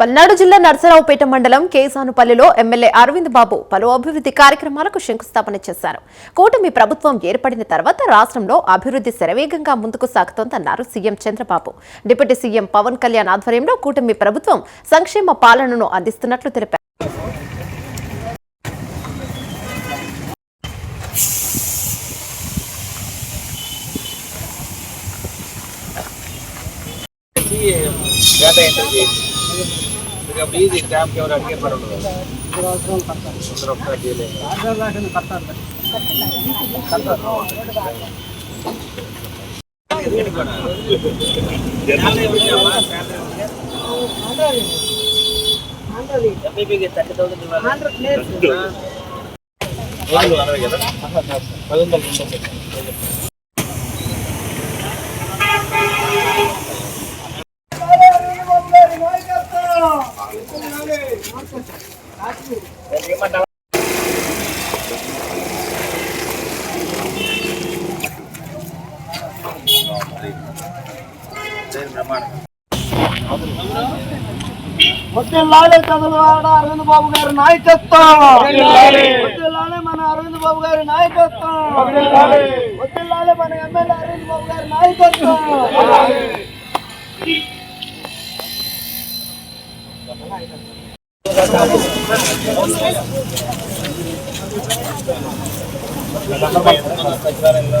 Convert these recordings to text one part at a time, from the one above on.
పల్నాడు జిల్లా నర్సరావుపేట మండలం కేసానుపల్లిలో ఎమ్మెల్యే అరవింద్ బాబు పలు అభివృద్ధి కార్యక్రమాలకు శంకుస్థాపన చేశారు కూటమి ప్రభుత్వం ఏర్పడిన తర్వాత రాష్ట్రంలో అభివృద్ధి శరవేగంగా ముందుకు సాగుతోందన్నారు CM Chandrababu deputy CM Pawan Kalyan ఆధ్వర్యంలో కూటమి ప్రభుత్వం సంక్షేమ పాలనను అందిస్తున్నట్లు తెలిపారు డేటా ఎంటర్ ప్లీజ్ ఈ క్యాంప్ ఎవరు అడిగే పని? పది వందలు రెండు వందలు. ఏమంటావా? వడ్డిల్లాలే చదలవాడ అరవింద్ బాబు గారి నాయకత్వం. వడ్డిల్లాలే మన అరవింద్ బాబు గారి నాయకత్వం. వడ్డిల్లాలే మన ఎమ్మెల్యే అరవింద్ బాబు గారి నాయకత్వం. సచివాలయంలో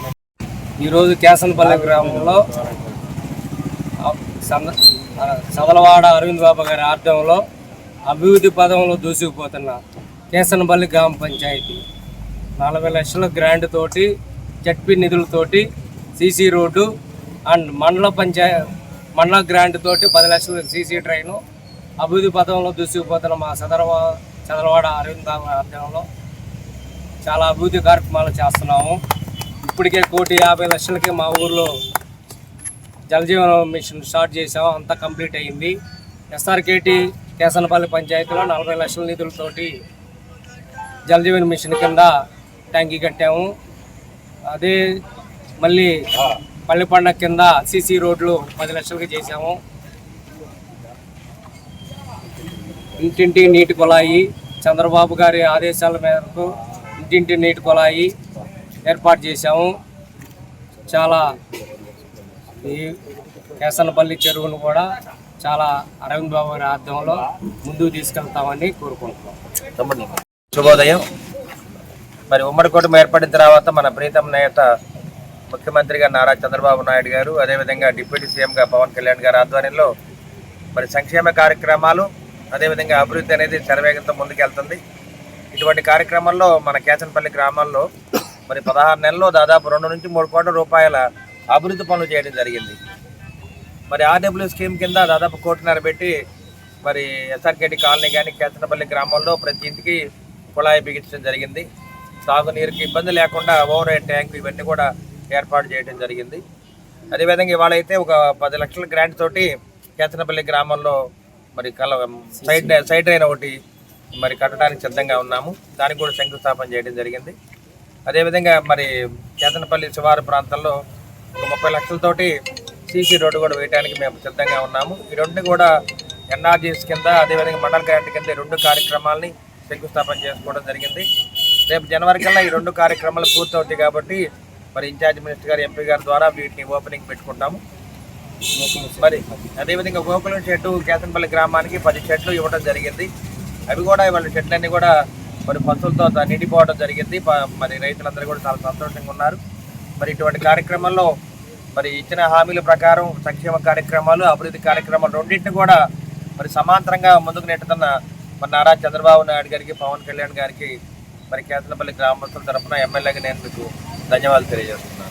ఈరోజు కేసనపల్లి గ్రామంలో సదలవాడ అరవింద్ బాబు గారి ఆర్థంలో అభివృద్ధి పదంలో దూసుకుపోతున్న కేసనపల్లి గ్రామ పంచాయతీ. నలభై లక్షల గ్రాంట్ తోటి జడ్పీ నిధులతోటి సీసీ రోడ్డు అండ్ మండల పంచాయ మండల గ్రాంట్ తోటి పది లక్షల సీసీ ట్రైను అభివృద్ధి పథంలో దూసుకుపోతున్న మా సదరవా చదలవాడ అరవింద్ బాబు ఆర్డంలో చాలా అభివృద్ధి కార్యక్రమాలు చేస్తున్నాము. ఇప్పటికే కోటి యాభై లక్షలకి మా ఊర్లో జలజీవన మిషన్ స్టార్ట్ చేసాము అంతా కంప్లీట్ అయ్యింది. ఎస్ఆర్కేటి కేసనపల్లి పంచాయతీలో నలభై లక్షల నిధులతోటి జలజీవన మిషన్ కింద ట్యాంకీ కట్టాము. అదే మళ్ళీ పల్లి పండగ కింద సీసీ రోడ్లు పది లక్షలకి చేసాము ఇంటింటి నీటి కుళాయి చంద్రబాబు గారి ఆదేశాల మేరకు ఇంటింటి నీటి కుళాయి ఏర్పాటు చేశాము. చాలా ఈ కేసనపల్లి చెరువును కూడా చాలా అరవింద్ బాబు గారి ఆధ్వర్యంలో ముందుకు తీసుకెళ్తామని కోరుకుంటున్నాం. శుభోదయం. మరి ఉమ్మడి కూటమి ఏర్పడిన తర్వాత మన ప్రీతం నేత ముఖ్యమంత్రిగా నారా చంద్రబాబు నాయుడు గారు అదేవిధంగా డిప్యూటీ సీఎంగా పవన్ కళ్యాణ్ గారి ఆధ్వర్యంలో మరి సంక్షేమ కార్యక్రమాలు అదేవిధంగా అభివృద్ధి అనేది శరవేగంతో ముందుకెళ్తుంది. ఇటువంటి కార్యక్రమాల్లో మన కేసనపల్లి గ్రామాల్లో మరి పదహారు నెలల్లో దాదాపు రెండు నుంచి మూడు కోట్ల రూపాయల అభివృద్ధి పనులు చేయడం జరిగింది. మరి ఆర్డబ్ల్యూ స్కీమ్ కింద దాదాపు కోటిన్నర పెట్టి మరి ఎస్ఆర్కేటి కాలనీ కానీ కేతనపల్లి గ్రామంలో ప్రతి ఇంటికి కుళాయి బిగించడం జరిగింది. తాగునీరుకి ఇబ్బంది లేకుండా ఓవర్ హెడ్ ట్యాంక్ ఇవన్నీ కూడా ఏర్పాటు చేయడం జరిగింది. అదేవిధంగా ఇవాళ అయితే ఒక పది లక్షల గ్రాంట్ తోటి కేతనపల్లి గ్రామంలో మరి కల సైడ్ సైడ్ డ్రైన్ ఒకటి మరి కట్టడానికి సిద్ధంగా ఉన్నాము. దానికి కూడా శంకుస్థాపన చేయడం జరిగింది. అదేవిధంగా మరి కేతనపల్లి శివారు ప్రాంతంలో ఒక ముప్పై లక్షలతోటి సీసీ రోడ్డు కూడా వేయడానికి మేము సిద్ధంగా ఉన్నాము. ఈ రెండు కూడా ఎన్ఆర్జీఎస్ కింద అదేవిధంగా మండల గ్రాంట్ కింద రెండు కార్యక్రమాలని శంకుస్థాపన చేసుకోవడం జరిగింది. రేపు జనవరి కల్లా ఈ రెండు కార్యక్రమాలు పూర్తవుతాయి కాబట్టి మరి ఇన్ఛార్జ్ మినిస్టర్ గారు ఎంపీ గారి ద్వారా వీటిని ఓపెనింగ్ పెట్టుకుంటాము. మరి అదేవిధంగా గోకులం చెట్టు కేతన్పల్లి గ్రామానికి పది చెట్లు ఇవ్వడం జరిగింది. అవి కూడా వాళ్ళ చెట్లన్నీ కూడా మరి పశువులతో నిండిపోవడం జరిగింది. మరి రైతులందరూ కూడా చాలా సంతోషంగా ఉన్నారు. మరి ఇటువంటి కార్యక్రమంలో మరి ఇచ్చిన హామీల ప్రకారం సంక్షేమ కార్యక్రమాలు అభివృద్ధి కార్యక్రమాలు రెండింటిని కూడా మరి సమాంతరంగా ముందుకు నెట్టుతున్న మరి నారా చంద్రబాబు నాయుడు గారికి పవన్ కళ్యాణ్ గారికి మరి కేతలపల్లి గ్రామస్తుల తరఫున ఎమ్మెల్యేగా నేను మీకు ధన్యవాదాలు తెలియజేస్తున్నాను.